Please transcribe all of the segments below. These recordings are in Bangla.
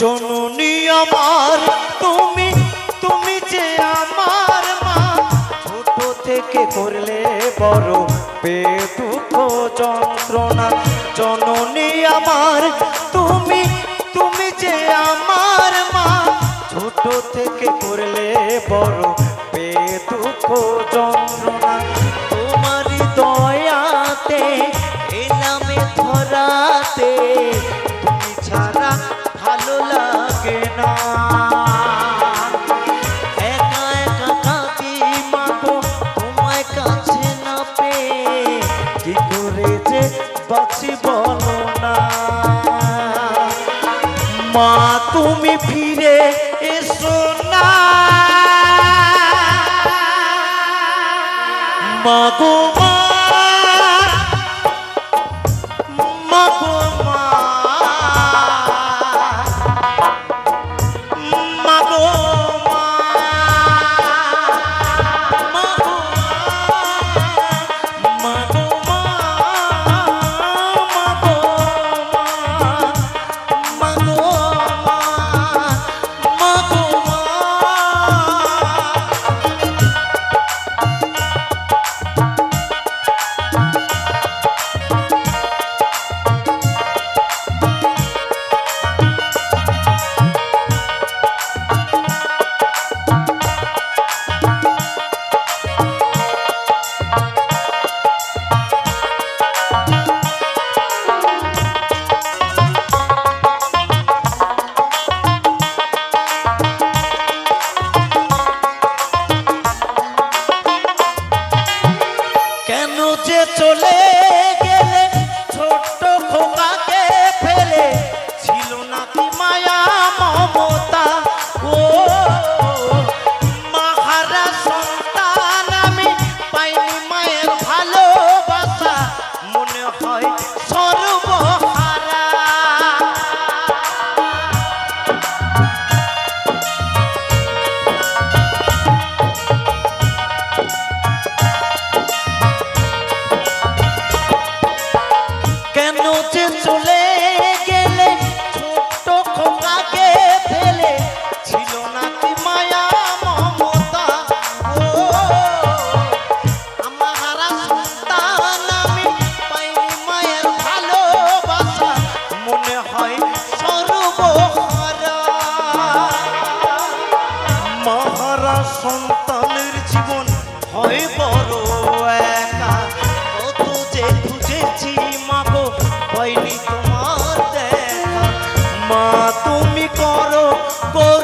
জননী আমার, তুমি তুমি যে আমার মা, ছোট থেকে করলে বড় পে দুঃখ যন্ত্রণা। জননী আমার, তুমি তুমি যে আমার মা, ছোট থেকে করলে বড় বাঁচি বলো না। মা তুমি ফিরে এসো না। মা। খুঁজেছি মাগো হয়নি তোমার দেখা। মা তুমি করো করো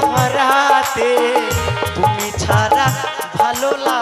ধরাতে তুমি ছাড়া ভালো লাগে